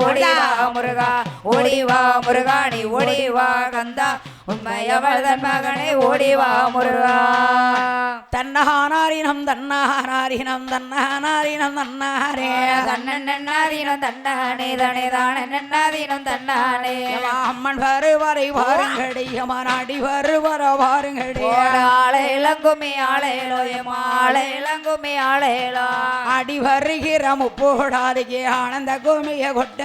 ஓடிவா முருகா ஓடிவா முருகா நீ ஓடிவா கந்தா உண்மையவர்தன் மகனே ஓடிவா முருகா. தன்னஹானாரினம் தன்னஹானாரினம் தன்னஹானாரினம் தன்னாரே. தன்னன்னாதீனம் தன்னானே தனே தானே நன்னாதீனம் தன்னானே. அம்மன் வருவரை வாருங்கடி அமனாடி வருவர வாருங்கடி. ஆளை இளங்குமி ஆளையிலோ எம் ஆளை இளங்குமி ஆளையிலோ அடி வருகிற முப்போடாதிக்கு ஆனந்த குமிய கொட்டுங்கடி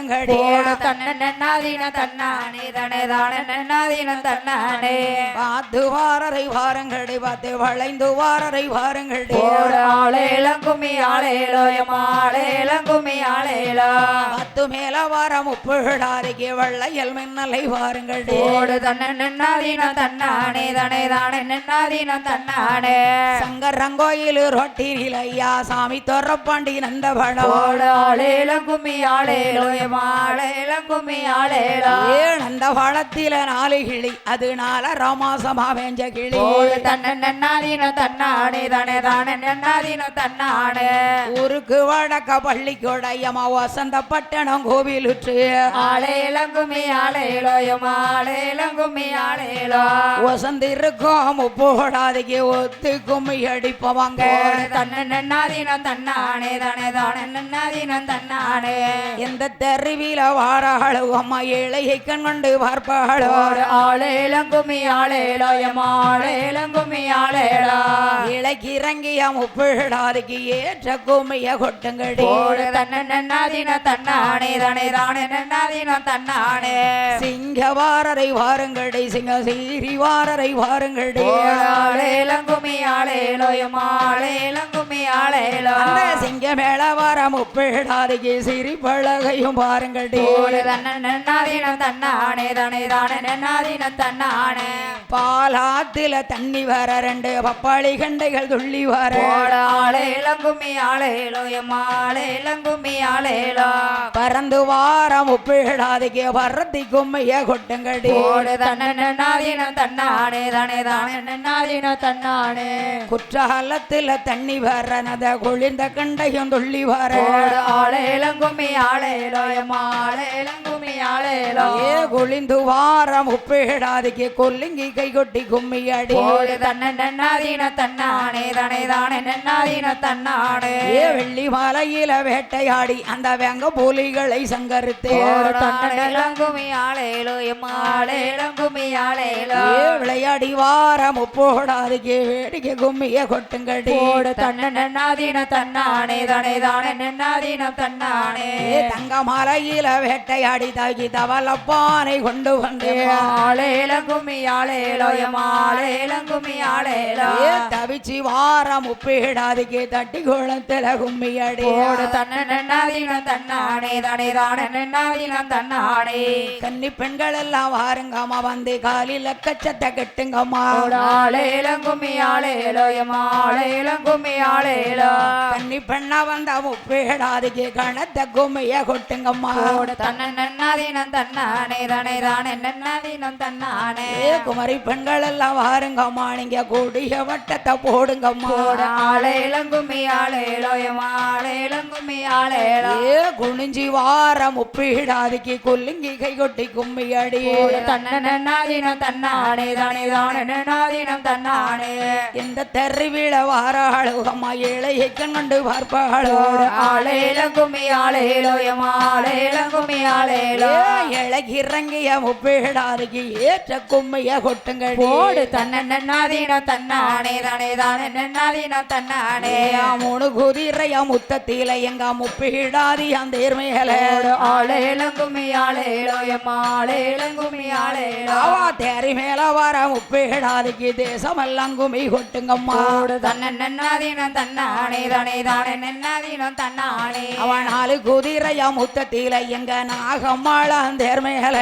நன்னாதீனம் தன்னானே பார்த்து வாரரை வாருங்கடி பார்த்து வளைந்து வாரரை வாருங்கடி. ஓடு ஆளை இளங்குமி ஆளையிலோ எம் ஆளை இளங்குமி ஆளையிலோ பத்து மேல வார முப்போடாதிக்கு வெள்ளையல் மின்னலை வாருங்கடி. ஓடு தன்ன நன்னாதீனம் தன்னானே தனே தானே நன்னாதீனம் தன்னானே. சங்கரங்கோயில் ரொட்டினில் ஐயா சாமி தொரப்பாண்டி நந்தபடம் ஓடு ஆளை இளங்குமி பழத்தில நாலு கிளி அது நால ராமாசமா வேஞ்ச கிளி. ஓடு தன்ன நன்னாதீனம் தன்னானே தனே தானே நன்னாதீனம் தன்னானே. ஊருக்கு வடக்க பள்ளிக்கொடையமா வசந்த பட்டணம் கோவிலுற்று. ஆளே இளங்குமி ஆளையிலோ எம் ஆளை இளங்குமி ஆளையிலோ வசந்து இருக்கோம் போடாதீங்க ஒத்து கும்மி அடிப்பவாங்க. ஓடு தன்ன நன்னாதீனம் தன்னானே தனே தானே நன்னாதீனம் தன்னானே. எந்த தெருவில வாராளோ அம்மா ஏழையை கண் கொண்டு பார்ப்பாளோ? ஓடு ஆளே இளங்குமி ஆளையிலோ எம் ஆளை இளங்குமி ஆளையிலோ இலைக்கு இறங்கிய முப்பிடாதுக்கு ஏற்ற கும்மிய கொட்டுங்கடி தன்ன நன்னாதீனம் தன்னானே தனே தானே நன்னாதீனம் தன்னானே. சிங்கவாரரை வாருங்கடி சிங்க சீரி வாரரை வாருங்கடி ஆளே இளங்குமி ஆளையிலோ எம் ஆளை இளங்குமி ஆளையிலோ அந்த சிங்க மேல வர முப்பிடாதுக்கு சிரி பழகையும் பாருங்கடி ஓடு தன்ன நன்னாதீனம் தன்னானே தனே தானே நன்னாதீனம் தன்னானே. பாலாத்துல தண்ணி வர ரெண்டு பப்பாளி கண்டைகள் துள்ளி வர. ஆளே இளங்குமி ஆளையிலோ எம் ஆளை இளங்குமி ஆளையிலோ பறந்து வார முப்பிடாதுக்கு பரத்தி கும்மைய கொட்டுங்கடி ஓடு தன்ன நன்னாதீனம் தன்னானே தனே தானே நன்னாதீனம் தன்னானே. குற்றாலத்துல தண்ணி வர நத குளிர்ந்த கண்டையும் துள்ளி வர. ஆளே இளங்குமி ஆளையிலோ குளிந்து வாரம் உப்பிடாதுக்கு கொல்லுங்கி கை கொட்டி கும்மி அடி. தன்ன நன்னாதீனம் தன்னானே தனே தானே நன்னாதீனம் தன்னானே. வெள்ளி மலையில வேட்டையாடி அந்த வெங்க புலிகளை சங்கரித்து. விளையாடி வாரம் உப்போடாதுக்கு வேடிக்கை கும்மிய கொட்டுங்கடி. தன்ன நன்னாதீனம் தன்னானே தனே தானே நன்னாதீனம் தன்னானே. ஏ மலையில வேட்டையாடி தாக்கி தவளப்பானை கொண்டு வந்து ஆளே இளங்குமி ஆளையிலோ எம் ஆளை இளங்குமி ஆளையிலோ ஏ தவிச்சு வாரம் உப்பிடாதுக்கு தட்டி குளத்துல கும்மி அடி ஓடு தன்ன நன்னாதீனம் தன்னானே தனே தானே நன்னாதீனம் தன்னானே. கன்னி பெண்கள் எல்லாம் வாருங்கம்மா வந்து காலில கச்சத்தை கட்டுங்கம்மா. ஓடு ஆளே இளங்குமி ஆளையிலோ எம் ஆளை இளங்குமி ஆளையிலோ கன்னி பெண்ணா வந்தா முப்பேடாதுக்கு கணத்தை கும்மைய கொட்டுங்கம்மா ஓடு தன்ன நன்னாதீனம் தன்னானே தனே தானே நன்னாதீனம் தன்னானே. குமரி பெண்கள் எல்லாம் வாருங்கம்மா. நீங்க கூடிய வட்டத்தை போடுங்கம்மா. ஆளே இளங்குமி ஆளையிலோ எம் ஆளை இளங்குமி ஆளையிலோ ஏ குனிஞ்சி வாரம் முப்பீடாதுக்கு கொல்லுங்கி கை கொட்டி கும்மி அடி ஓடு தன்ன நன்னாதீனம் தன்னானே தனே தானே நன்னாதீனம் தன்னானே. எந்த தெருவில வாராளுகம்மா ஏழையை கண் கொண்டு பார்ப்பாளோ ஆளே இளங்குமி ஆளையிலோ எம் ஆளை இளங்குமி ஆளையிலோ இறங்கிய முப்பீடாதுக்கு ஏற்ற கும்மைய கொட்டுங்கடி ஓடு தன்ன நன்னாதீனம் தன்னானே தனே தானே நன்னாதீனம் தன்னானே. மூணு குதிரைய முத்தத்தில எங்க முப்பீடாதி அந்த ஓடு ஆளே இளங்குமி ஆளையிலோ எம் ஆளை இளங்குமி ஆளையிலோ அவா தேரி மேல வர முப்பீடாதிக்கு தேசமெல்லாம் குமி கொட்டுங்கம்மா. தன்ன நன்னாதீனம் தன்னானே தனே தானே நன்னாதீனம் தன்னானே. அவன் நாலு குதிரைய முத்தத்தில எங்க நாகம்மாளாம் தேர் மேல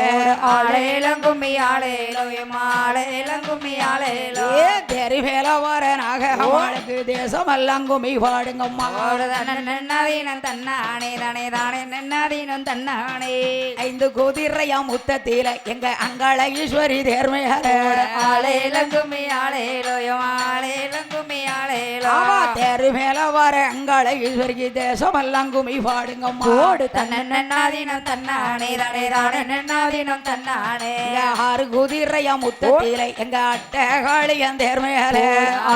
ஆளே இளங்குமி ஆளையிலோ எம் ஆளை இளங்குமி ஆளையிலோ ஏ தேரி மேல வர நாகம்மாளுக்கு தேசமெல்லாம் குமி பாடுங்கம்மா நன்னாதீனம் தன்னானே தனே தானே நன்னாதீனம் தன்னானே. ஐந்து குதிரைய முத்தத்தில எங்க அங்காள ஈஸ்வரி தேர் மேல ஆளே ஆளையிலோ எம் தேரு மேல வர அங்காள ஈஸ்வரிக்கு தேசமெல்லாம் குமி பாடுங்கம்மா. கோடு தன்னன்னாதீனம் தன்னானே தானே தானே நன்னாதீனம் தன்னானே. ஆறு குதிரையா முத்தத்திலே எங்க அட்டகாளியன் தேர் மேல.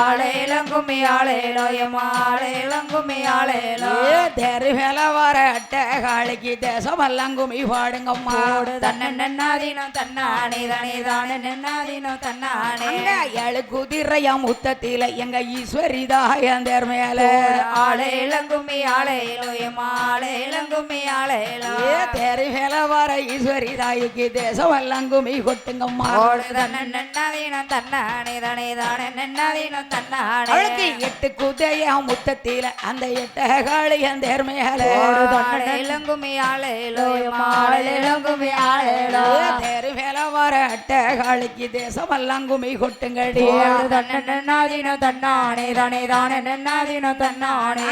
ஆளேலம் கும்மி ஆளேலோ எம்மா ஆளேலம் கும்மி ஆளேலோ. ஏ தேரு மேல வர அட்டகாளிக்கு தேசமெல்லாம் குமி பாடுங்கம்மா. கோடு தன்னன்னாதீனம் தன்னானே தானே தானே நன்னாதீனம் தன்னானே. ஏழு குதிரையா முத்தத்திலே எங்க ஈஸ்வரி தாயன் தேர் மேல ஆளேலோ எம்மா ஆளேலம் கும்மி ஆளேலோ ஏ தேரு மேல வர ஈஸ்வரி தாய்க்கு தேசமெல்லாம் குமி கொட்டுங்கம்மா. கோடு தன்னன்னாதீனம் தன்னானே தானே தானே நன்னாதீனம் தன்னானே. அவளுக்கு எட்டு குதிரையா முத்தத்தில அந்த எட்டகாளியன் தேர் மேல கோடு தன்னேலம் கும்மி ஆளேலோ எம்மா ஆளேலம் கும்மி ஆளேலோ தேரு மேல வர அட்டகாளிக்கு தேசமெல்லாம் குமி கொட்டுங்கடி கோடு தன்னன்னாதீனம் தன்னானே தானே தானே நன்னாதீனம் தன்னானே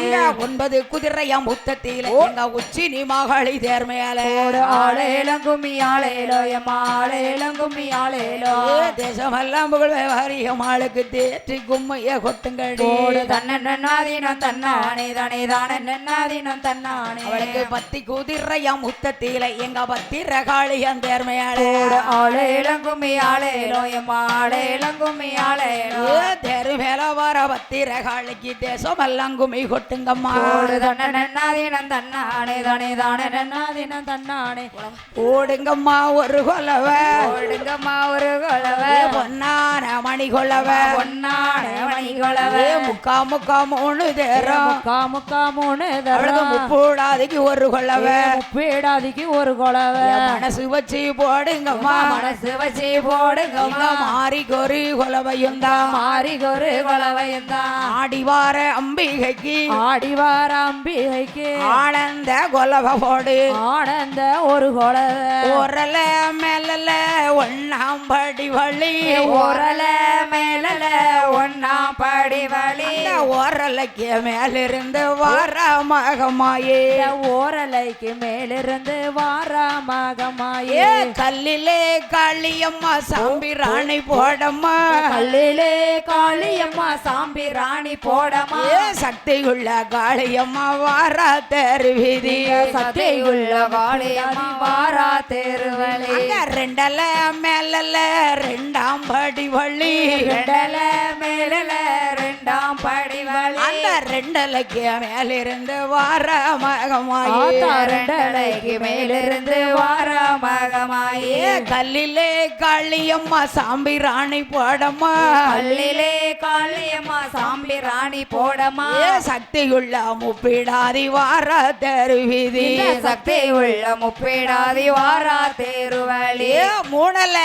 ஒன்பது குதிரையா முத்தத்தில எங்க உச்சி நீ மகளி தேர் மேல. கோடு ஆளேலம் கும்மி ஆளேலோ எம்மா ஆளேலம் கும்மி ஆளேலோ தேசமெல்லாம் புகழ் வாரியமாளுக்கு தேற்றி கும்மைய கொட்டுங்கடி கோடு தன்னன்னாதீனம் தன்னானே தானே தானே நன்னாதீனம் தன்னானே. அவளுக்கு பத்தி குதிரையா முத்தத்தில எங்க பத்திர காளியன் தேர் மேல. கோடு ஆளேலம் கும்மி ஆளேலோ ஆளேலம் கும்மி ஆளேலோ ஏ தேரு மேல வர பத்திர காளிக்கு தேசமெல்லாம் குமி கொட்டுங்கம்மா ஓடுங்கம்மா ஒரு கொலவ. ஓடுங்கம்மா ஒரு கொலவ. பொன்னான மணி கொலவ பொன்னான மணி கொலவ முக்கா முக்கா மூணு தேரம் முக்கா முக்கா மூணு அவளுக்கு முப்பூடாதிக்கு ஒரு கொலவ. முப்பேடாதிக்கு ஒரு கொலவ. மனசு வச்சு போடுங்கம்மா. மனசு வச்சு போடுங்கம்மா. மாறி கொரி கொலவையும் தான் மாறி ஒரு கொலவையும் தான் ஆடி வார அம்பிகைக்கு. ஆடி வார அம்பிகைக்கு. ஆனந்த கொலவ போடு ஆனந்த ஒரு கொலவ. ஓரல மேலல ஒன்னாம் படி வழி. ஓரல மேலல ஒன்னா படி வழி ஓரலைக்கு மேலிருந்து வார மகமாயே ஓரலைக்கு மேலிருந்து வாராமகமாயே. ஏ கல்லிலே காளியம்மா சாம்பி ராணி போடம்மா கல்லிலே காளியம்மா சாம்பி ராணி போடமா ஏ சக்தியுள்ள காளியம்மா வாரா தெரு வீதி சக்தியுள்ள காளியம்மா வாரா தெருவழி ரெண்டல மேலல ரெண்டாம் படி வழி ரெண்டல மேலல ரெண்டாம் படி வழி அந்த ரெண்டலைக்கு மேலிருந்து வார மகமாயே. ரெண்டலைக்கு மேலிருந்து வாராமகமாயே ஏ கல்லிலே காளியம்மா சாம்பி ராணி போடம்மா. கல்லிலே காளியம்மா சாம்பி ராணி போடமா சக்தியுள்ள முப்பிடாதி வார தெரு வீதி இந்த சக்தி உள்ள முப்பேடாதி வாரா தேருவழி. மூணல.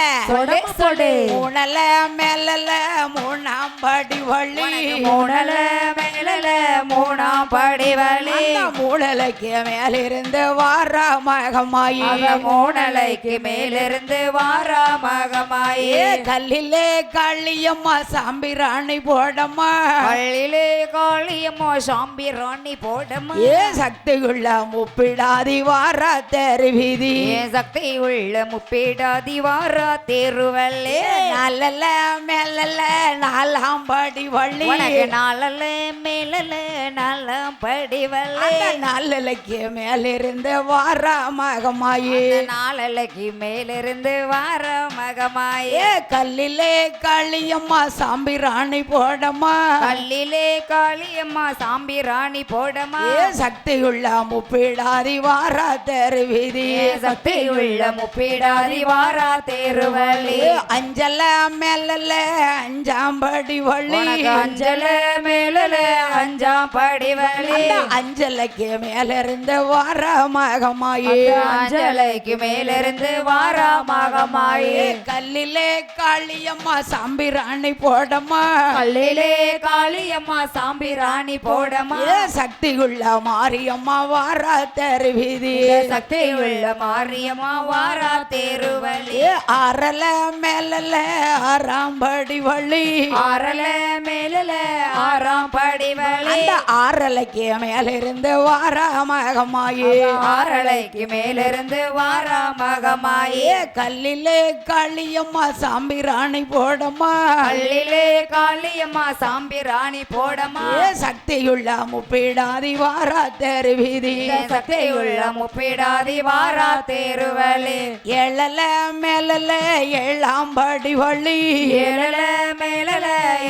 சொடு மூணல மேலல மூணாம் படி வழி மூணல மேலல மூணாம் படி வழி. மூணலைக்கு மேலிருந்து வார மகமாயி மூணலைக்கு மேலிருந்து வாரா மகமாயே கல்லிலே காளியம்மா சாம்பி ராணி போடம்மா. பள்ளியிலே காளியம்மா சாம்பி ராணி போடமா ஏ சக்தியுள்ள முப்பிடாதி வார தெரு வீதி ஏ சக்தி உள்ள முப்பேடாதி வாரா தேருவல்லே. நல்லல மேலல நாலாம் படி வள்ளி உனக்கு நாளல மேலல நாலாம் படிவல்லே நல்லலைக்கு மேலிருந்து வார மகமாயி நாளலைக்கு மேலிருந்து வார மகமாயே கல்லிலே காளியம்மா சாம்பி ராணி போடம்மா. கல்லிலே காளியம்மா சாம்பி ராணி போடமா சக்தியுள்ள முப்பிடாதி வார தெரு வீதி ஏ சக்தி உள்ள முப்பேடாதி வாரா தேருவல்லே ஏ அஞ்சல மேலல அஞ்சாம் படி வள்ளி உனக்கு அஞ்சல மேலல அஞ்சாம் படிவலி அந்த அஞ்சலைக்கு மேலிருந்து வார மகமாயி அஞ்சலைக்கு மேலிருந்து வாரா மகமாயே கல்லிலே காளியம்மா சாம்பி ராணி போடம்மா கல்லிலே காளியம்மா சாம்பி ராணி போடமா. ஏ சக்தியுள்ள மாரியம்மா வாரா தெரு வீதி சக்தி உள்ள மாரியம்மா வாரா தேருவலி ஆறல மேலல ஆறாம் படி வள்ளி. ஆறல மேலல ஆறாம் படிவழி அந்த ஆறலைக்கு மேலிருந்து வாராமகமாயே. ஆறலைக்கு மேலிருந்து வாரா மகமாயே கல்லிலே களியம்மா சாம்பிராணி போடம்மா கல்லிலே காளியம்மா சாம்பி ராணி போடமா சக்தியுள்ள முப்பீடாதி வாரா தெருவீதி. சக்தியுள்ள முப்பிடாதி வாரா தேருவலே எழல மேலல ஏழாம் படி வள்ளி ஏழல மேலல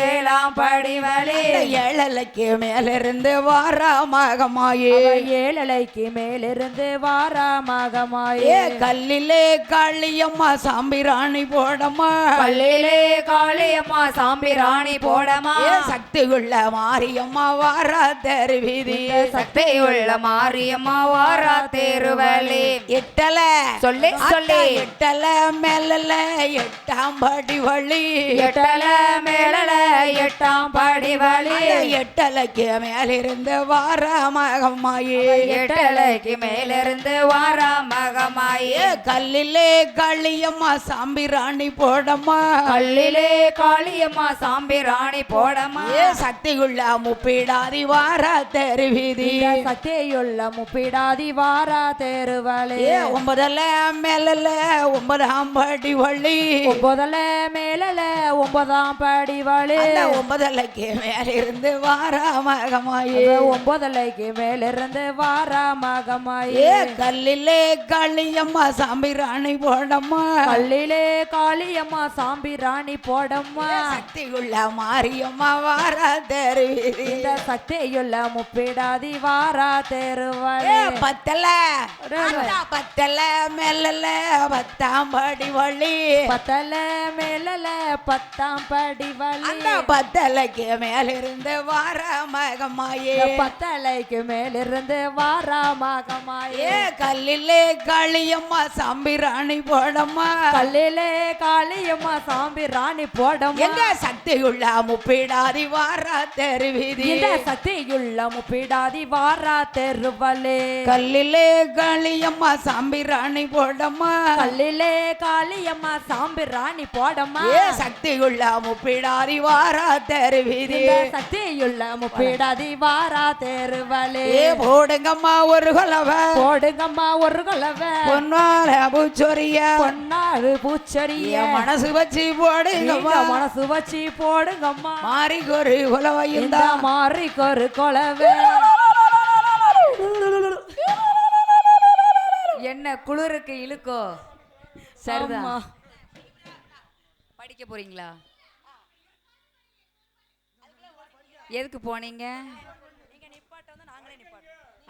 ஏழாம் படிவழி. ஏழலைக்கு மேலிருந்து வாராமகமாயே ஏழலைக்கு மேலிருந்து வாராமகமாயே ஏ கல்லிலே களியம்மா சாம்பிராணி போடம்மா கல்லிலே காளியம்மா சாம்பி ராணி போடமா. ஏ சக்தியுள்ள மாரியம்மா வாரா தெருவீதி. சக்தியுள்ள மாரியம்மா வாரா தேருவலே எட்டல. சொல்லி சொல்லி. எட்டல மேலல எட்டாம் படி வள்ளி எட்டல மேலல எட்டாம் படிவழி அந்த எட்டலைக்கு மேலிருந்து வாராமகமாயே. எட்டலைக்கு மேலிருந்து வாரா மகமாயே கல்லிலே களியம்மா சாம்பிராணி போடம்மா. கல்லிலே காளியம்மா சாம்பி ராணி போடமா ஏ சக்தியுள்ள முப்பீடாதி வாரா தெருவீதி. சக்தியுள்ள முப்பிடாதி வாரா தேருவலே ஒன்பதல மேலல ஒன்பதாம் படி வள்ளி ஒன்பதுல மேலல ஒன்பதாம் படி வழி. ஒன்பதலைக்கு மேலிருந்து வாராமகமாயே ஒன்பதுலைக்கு மேலிருந்து வாராமகமாயே ஏ கல்லிலே களியம்மா சாம்பிராணி போடம்மா. கல்லிலே காளியம்மா சாம்பி ராணி போடம்மா சக்தியுள்ள மாரியம்மா வாரா தெருவீதி. இந்த சக்தியுள்ள முப்பிடாதி வாரா ஏ தேருவலே பத்தல பத்தல மேலல பத்தாம் படி வள்ளி பத்தல மேலல பத்தாம் படி வழி அந்த பத்தலைக்கு மேலிருந்து வாராமகமாயே. பத்தலைக்கு மேலிருந்து வாராமகமாயே. ஏ கல்லிலே களியம்மா சாம்பிராணி போடம்மா. கல்லிலே காளியம்மா சாம்பி ராணி போடம்மா. எங்க சக்தியுள்ள முப்பீடாதி வாரா தெருவீதி. இந்த சக்தியுள்ள முப்பிடாதி வாரா தெருவலே. கல்லிலே களியம்மா சாம்பிராணி போடம்மா. கல்லிலே காளியம்மா சாம்பி ராணி போடம்மா. ஏ சக்தியுள்ள முப்பீடாதி வாரா தெருவீதி இந்த சக்தியுள்ள முப்பிடாதி வாரா தெருவலே ஏ போடுங்கம்மா ஒரு கொலவ. போடுங்கம்மா ஒரு குலவை. பொன்னால பூச்சொரிய. பொன்னாறு பூச்செடிய என் மனசு வச்சு போடுங்கம்மா. மனசு வச்சு போடுங்கம்மா. மாறி ஒரு கொலவ இந்த இருந்தா மாறிக்கு ஒரு கொலவை. என்ன குளிருக்கு இழுக்கோ? சரிதான். படிக்க போறீங்களா? எதுக்கு போனீங்க?